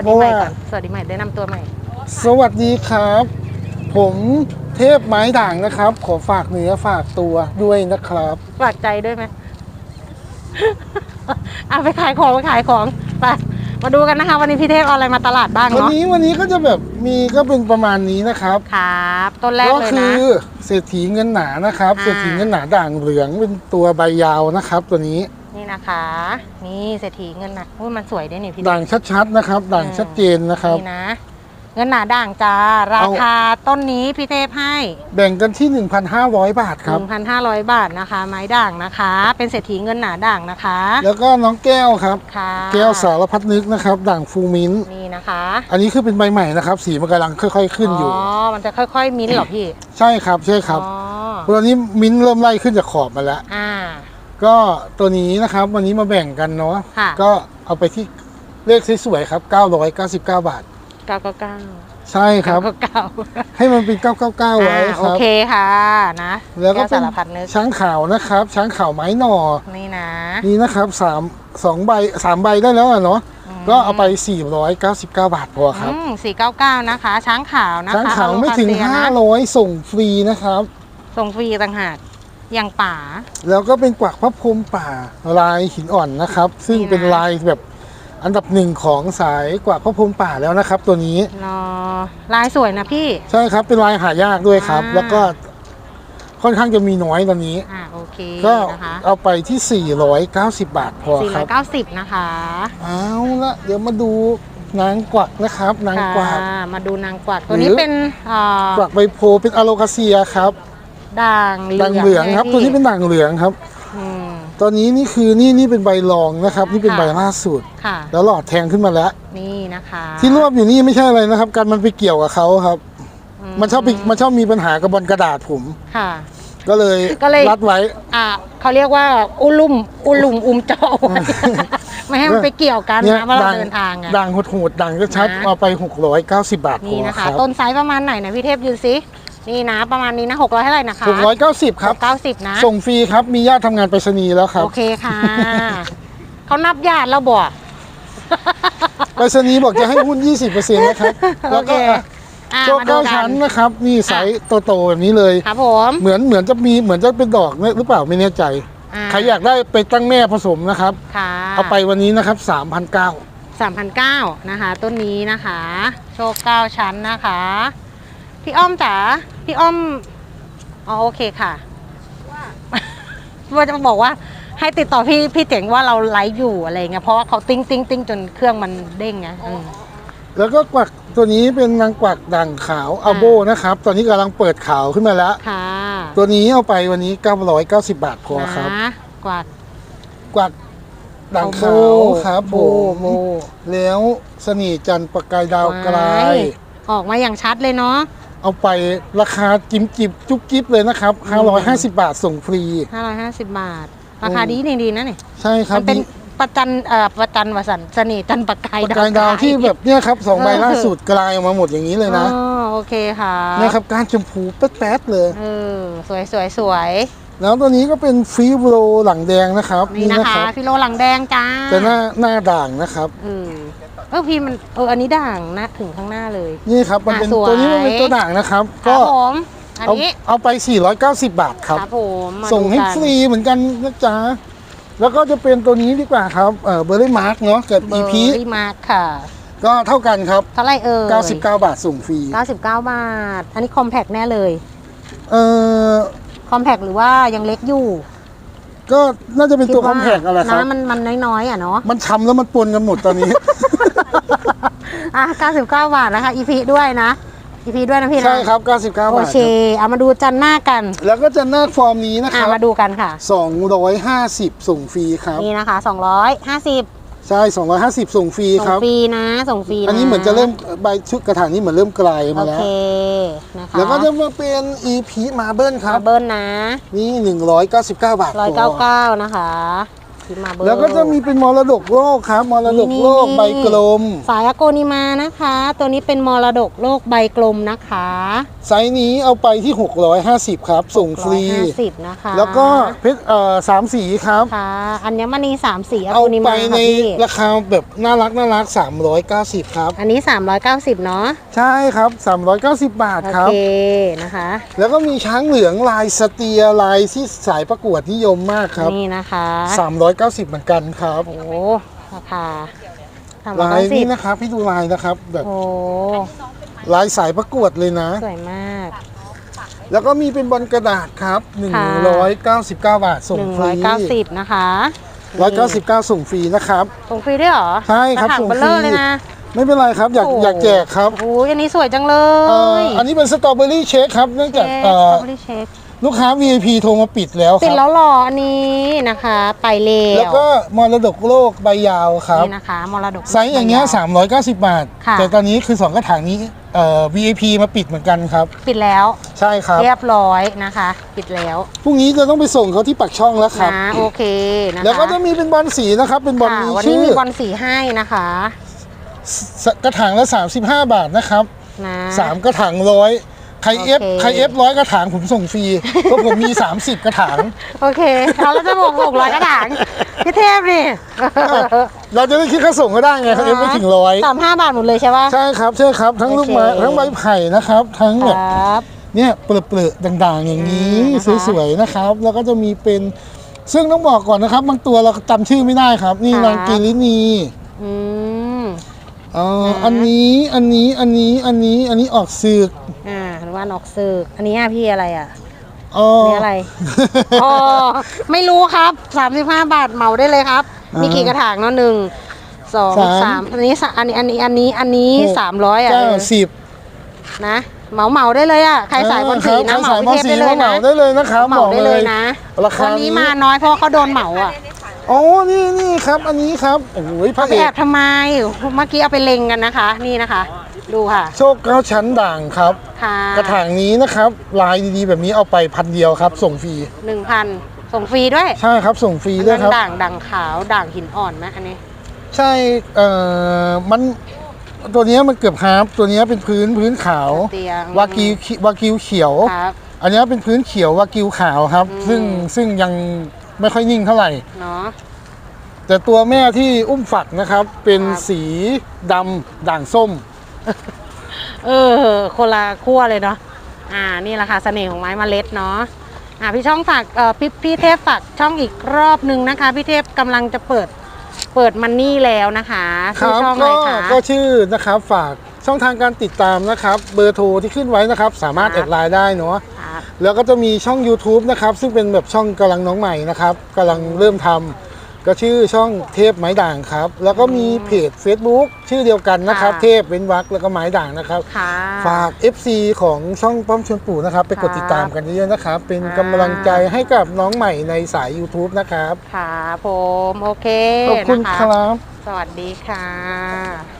สวัสดีใหม่ก่อนสวัสดีใหม่แนะนำตัวใหม่ สวัสดีครับ ผมเทพไม้ด่างนะครับ ขอฝากเนื้อฝากตัวด้วยนะครับ ฝากใจด้วยไหม อะไปขายของไปขายของไปมาดูกันนะคะ วันนี้พี่เทพเอาอะไรมาตลาดบ้างวันเนาะนี้วันนี้ก็จะแบบมีก็เป็นประมาณนี้นะครับครับ ต้นแรกก็เลยคืนะ อเศรษฐีเงินหนานะครับ อ่า เศรษฐีเงินหนาด่างเหลืองเป็นตัวใบยาวนะครับ ตัวนี้ นี่นะคะนี่เศรษฐีเงินนะอุ้ยมันสวยด้วยนี่พี่ด่างชัดๆนะครับ ด่างชัดเจนนะครับนี่นะ เงินหนาด่างจ้าราคาต้นนี้พี่เทพให้ แบ่งกันที่ 1,500 บาทครับ1,500 บาทนะคะ ไม้ด่างนะคะ เป็นเศรษฐีเงินหนาด่างนะคะ แล้วก็น้องแก้วครับค่ะแก้วสารพัดนึกนะครับ ด่างฟูมินท์นี่นะคะ อันนี้คือเป็นใบใหม่นะครับ สีมันกำลังค่อย ๆ ขึ้นอยู่อ๋อมันจะค่อย ๆ มิ้นท์เหรอพี่ ใช่ครับใช่ครับอ๋อตอนนี้มิ้นท์เริ่มไล่ขึ้นจากขอบมาแล้วอ่า ก็ตัวนี้นะครับวันนี้มาแบ่งกันเนาะค่ะ ก็เอาไปที่เลขสวยๆครับ999 บาท เก้าเก้าเก้าใช่ครับ เก้าเก้าให้มันเป็น 999 ไว้อ่าคโอรับ เคค่ะนะแล้วก็ก้เป็น สารพัดนึกช้างขาวนะครับ ช้างขาวไม้หน่อ นี่นะนี่นะครับสามสองใบสามใบได้แล้วอะเนาะมก็เอาไป 499 บาทพอครับ สี่เก้าเก้านะคะ ช้างขาวนะคะช้างขาวไม่ถึงอะโลคาเซียนะ500 ส่งฟรีนะครับ ส่งฟรีต่างหาก อย่างป่า แล้วก็เป็นกวักพระพรหมป่าลายหินอ่อนนะครับ ซึ่งนี่นะ เป็นลายแบบอันดับหนึ่งของสายกวักพระพรหมป่าแล้วนะครับ ตัวนี้รอลายสวยนะพี่ ใช่ครับเป็นลายหายากด้วยครับ อ่า แล้วก็ค่อนข้างจะมีน้อยตอนนี้ อ่าโอเคก็นะคะเอาไปที่ 490 บาทพอสี่คร้รัอบยเก้าสิบนะคะเอาละเดี๋ยวมาดูนางกวักนะครับ นางกวัก ค่ะมาดูนางกวักตัวนี้หรือ เป็นอ่ากวักใบโพธิ์เป็นอะโลคาเซียครับ ด่างเหลืองด่างเหลืองครับใช่ไหมตัวนี้พี่เป็นด่างเหลืองครับอืมตอนนี้นี่คือนี่นี่เป็นใบรองนะครับ นี่เป็นค่ะใบล่าสุดค่ะแล้วหลอดแทงขึ้นมาแล้ว นี่นะคะ ที่รวบอยู่นี่ไม่ใช่อะไรนะครับ การมันไปเกี่ยวกับเขาครับ มันชอบไปมันชอบมีปัญหากับบอลกระดาษผมค่ะ ก็เลยก็เลยรัดไว้ อ่าเขาเรียกว่าอุลุมอุลุมอุมเจ้าไว้ไม่ให้มันไปเกี่ยวกันนะว่าเราเดินทางไงด่างโหดๆด่างก็ชัดนะเอาไป690บาทพนี่อนะคคะรับต้นไซส์ประมาณไหนนะพี่เทพยืนสิ นี่นะประมาณนี้นะหกร้อยเท่าไหร่นะคะ690ครับเก้าสิบนะ ส่งฟรีครับ มีญาติทำงานไปรษณีย์แล้วครับ โอเคค่ะ เขานับญาติแล้วบอกไปรษณีย์บอกจะให้หุ้น20%นะครับ แล้วก็โอเคอะโชคมาดูเก้ากัชั้นนนะครับ นี่ไซส์โตๆแบบนี้เลย ครับผม เหมือนเหมือนจะมีเหมือนจะเป็นดอกเนี่ยหรือเปล่าไม่แน่ใจอ่าใครอยากได้ไปตั้งแม่ผสมนะครับค่ะเอาไปวันนี้นะครับ3,900สามพันเก้านะคะ ต้นนี้นะคะ โชคเก้าชั้นนะคะ พี่อ้อมจ๋าพี่อ้อมอ๋อโอเคค่ะว่าจะบอกว่าให้ติดต่อพี่พี่เจ๋งว่าเราไลฟ์อยู่อะไรเงี้ยเพราะว่าเขาติ้งติ้งติ้งจนเครื่องมันเด้งไงอืม แล้วก็กวักตัวนี้เป็นนางกวักด่างขาวอัลโบนะครับ ตอนนี้กำลังเปิดขาวขึ้นมาแล้ว ค่ะตัวนี้เอาไปวันนี้ 990 บาทพอครับ นะกวาดกวักด่างเอาโบขาวครับโบผมโบ แล้วสนีจันทร์ประกายดาวกลาว้ายยออกมาอย่างชัดเลยเนาะ เอาไปราคาจิมจิบจุ๊บจิ๊บเลยนะครับ 550 บาทส่งฟรี 550 บาท ราคาดีดีๆนะเนี่ยใช่ครับมันเป็นประจันเอ่อประจันวสันต์เสน่ห์จันทร์ประกายประกายดาวที่แบบเนี่ยครับสองใบล่าสุดกลายออกมาหมดอย่างนี้เลยนะอ๋อโอเคค่ะเนี่ยครับก้านชมพูแป๊ดๆเลยเออสวยสวยสวยแล้วตัวนี้ก็เป็นฟรีโรหลังแดงนะครับ นี่นะคะฟิโลหลังแดงจ้าแต่หน้าหน้าด่างนะครับเออ เออพี่มันเอออันนี้ด่างนะถึงข้างหน้าเลย นี่ครับมันเป็นอะสวย ตัวนี้มันเป็นตัวด่างนะครับครัก็บผมอันเอานี้เอาไป 490 บาทครับครับ ผมมาส่งให้ดูกันฟรีเหมือนกันนะจ๊ะแล้วก็จะเป็นตัวนี้ดีกว่าครับเออเบอร์รี่มาร์กเนาะกับเบออีร์พีรี่มาร์คค่ะ ก็เท่ากันครับ เท่าไหรเอ่ย99 บาทส่งฟรี 99 บาท อันนี้คอมแพกแน่เลยเออคอมแพกหรือว่ายังเล็กอยู่ก็น่าจะเป็นตัวดคว่าอมแพกอะไรครับนะมันมันน้อยๆอะเนาะมันช้ำแล้วมันปนกันหมดตอนนี้ อะ99 บาทนะคะอีพีด้วยนะอีพีด้วยนะพี่นะใช่ครับ 99 บาทโอเคเอามาดูจันหน้ากัน แล้วก็จะหน้าฟอร์มนี้นะคอะรับ มาดูกันค่ะ 250 ส่งฟรีครับ นี่นะคะ 250ใช่ 250 ส่งฟรีส่งครับ ฟรีนะส่งฟรีนะอันนี้เหมือนจะเริ่มใบชุดกระถางนี้เหมือนเริ่มกลายโอมาแล้เควนะคะแล้วก็จะมาเป็น EP Marble ครัมาบ เบิ้ลนะ นี่ 199 บาทพอ199นะคะ ที่มาเบอร์แล้วก็จะมีเป็นมรดกโลกครับมรดกโลกนี่ใบกลม สายอโกนิมานะคะ ตัวนี้เป็นมรดกโลกใบกลมนะคะ ไซส์นี้เอาไปที่ 650 ครับ ส่งฟรี150นะคะ แล้วก็เพชรเอ่อสามสีครับค่ะอัญมณีสามสีอเอาโกนิไปมาในค่ะพี่ราคาแบบน่ารักน่ารัก 390 ครับ อันนี้ 390 เนาะใช่ครับ 390 บาทโอครับเคนะคะ แล้วก็มีช้างเหลืองลายสเตียลายที่สายประกวดนิยมมากครับนี่นะคะ 390เหมือนกันครับโอ้ราคาสามลายร้อยสินี้บนะครับพี่ดูลายนะครับ แบบโอ้ลายสายประกวดเลยนะ สวยมาก แล้วก็มีเป็นบอลกระดาษครับค่ะ 199 บาทส่งฟรี190 นะคะ199 ส่งฟรีนะครับ ส่งฟรีด้วยเหรอใช่ครับกะถางส่งเบลเลอฟร์รีเลยนะ ไม่เป็นไรครับอยากโอยากแจกครับโอ้ยอันนี้สวยจังเลเอ่อยอันนี้เป็นสตรอเบอรี่เชคครับเนื่องจากเค้กเอ่สอตรอเบอรี่เชค ลูกค้า VIP โทรมาปิดแล้วคปิดรับแล้วเหรออันนี้นะคะ ไปเลแล้ววก็มรดกโลกใบยาวครับ นี่นะคะมรดก ไซส์อย่างเงี้ย390 บาท ค่ะ แต่ตอนนี้คือ 2 กระถางนี้เอ่อ VIP มาปิดเหมือนกันครับ ปิดแล้ว ใช่ครับ เรียบร้อยนะคะ ปิดแล้วพรุ่งนี้จะต้องไปส่งเขาที่ปักช่องแล้วครับ นะโอเคนะคะแล้วก็จะมีเป็นบอลสีนะครับ เป็นบอลค่ะมีวันนี้ชื่อมีบอลสีให้นะคะสกระถางละ 35 บาทนะครับนะสามกระถางร้อย ใครเอฟโอเค ใครเอฟร้อยกระถางผมส่งฟรีเพราะผมมี 30 กระถางโอเคเอาแล้วจะบอกหกร้อยกระถางพี่เทพดิเราจะได้คิดค่าส่งก็ได้ไงเขาเอฟไม่ถึงร้อยสามห้าบาทหมดเลยใช่ปะ ใช่ครับใช่ครับทั้งลูกไม้โอเค ทั้งใบไผ่นะครับ ทั้งคแบบรับ เนี่ยเปลือกๆด่างๆ อย่างนี้อ่านะคะ สวยๆนะครับ แล้วก็จะมีเป็นซึ่งต้องบอกก่อนนะครับ บางตัวเราจำชื่อไม่ได้ครับ นี่ครับนางกีรินี อืม เอ่อนะอันนี้ อันนี้ อันนี้ อันนี้ อันนี้ออกสึก อ่า หรือว่านอกซึกอันนี้อะพี่อะไรอะอ๋ออันนี้อะไร อ๋อ ไม่รู้ครับ 35 บาทเหมาได้เลยครับ มีกี่กระถางเนาะหนึ่งสองสามสามอันนี้สามอันนี้อันนี้อันนี้อันนี้หกสามร้อยอะเก้าเออสิบนะเหมาเหมาได้เลยอะใครสายบอลสีนะใครเหมาสายบอลพี่เทพสีได้เลยเหนะมาได้เลยนะครับเหมาได้เลยนะราคาวันนี้มาน้อยเพราะเขาโดนเหมาอะอ๋อนี่นี่ครับ อันนี้ครับโอ้ยพเขาระไปเอแอกบทำไมเมื่อกี้เอาไปเล็งกันนะคะ นี่นะคะ ดูค่ะ โชคเก้าชั้นด่างครับ ค่ะกระถางนี้นะครับ ลายดีๆ แบบนี้เอาไปพันเดียวครับ ส่งฟรี หนึ่งพันส่งฟรีด้วยใช่ครับ ส่งฟรีด้วยมันครับ ด่างด่างขาวด่างหินอ่อนไหมอันนี้ ใช่ เอ่อ มัน ตัวเนี้ยมันเกือบฮาร์ฟตัวเนี้ยเป็นพื้นพื้นขาว เตียงวากิววากิวเขียว ครับ อันเนี้ยเป็นพื้นเขียววากิวขาวครับ อืม ซึ่งซึ่งยังไม่ค่อยนิ่งเท่าไหร่ เนาะ แต่ตัวแม่ที่อุ้มฝักนะครับ เป็นครับ สีดำด่างส้ม เออคนละขั้วเลยเนาะอ่านี่แหละค่ะเสน่ห์ของไม้เมล็ดเนาะอ่าพี่ช่องฝากเอ่อพี่พี่เทพฝากช่องอีกรอบนึงนะคะ พี่เทพกำลังจะเปิดเปิดมันนี่แล้วนะคะคชื่อรับช่องอะก็ไรคะ ก็ชื่อนะครับฝากช่องทางการติดตามนะครับ เบอร์โทรที่ขึ้นไว้นะครับ สามารถคแอรับ ดไลน์ได้เนาะครับแล้วก็จะมีช่อง YouTube นะครับ ซึ่งเป็นแบบช่องกำลังน้องใหม่นะครับกำลังเริ่มทำ ก็ชื่อช่องเทพไม้ด่างครับ แล้วก็มีเพจ Facebook ชื่อเดียวกันนะครับเทพเว้นวักแล้วก็ไม้ด่างนะครับ ค่ะ ฝาก FC ของช่องป้อมชวนปู่นะครับ ไปกดติดตามกันเยอะๆนะครับ เป็นครับกำลังใจให้กับน้องใหม่ในสาย YouTube นะครับ ค่ะผม โอเคขอบคุณนะะครับ สวัสดีค่ะ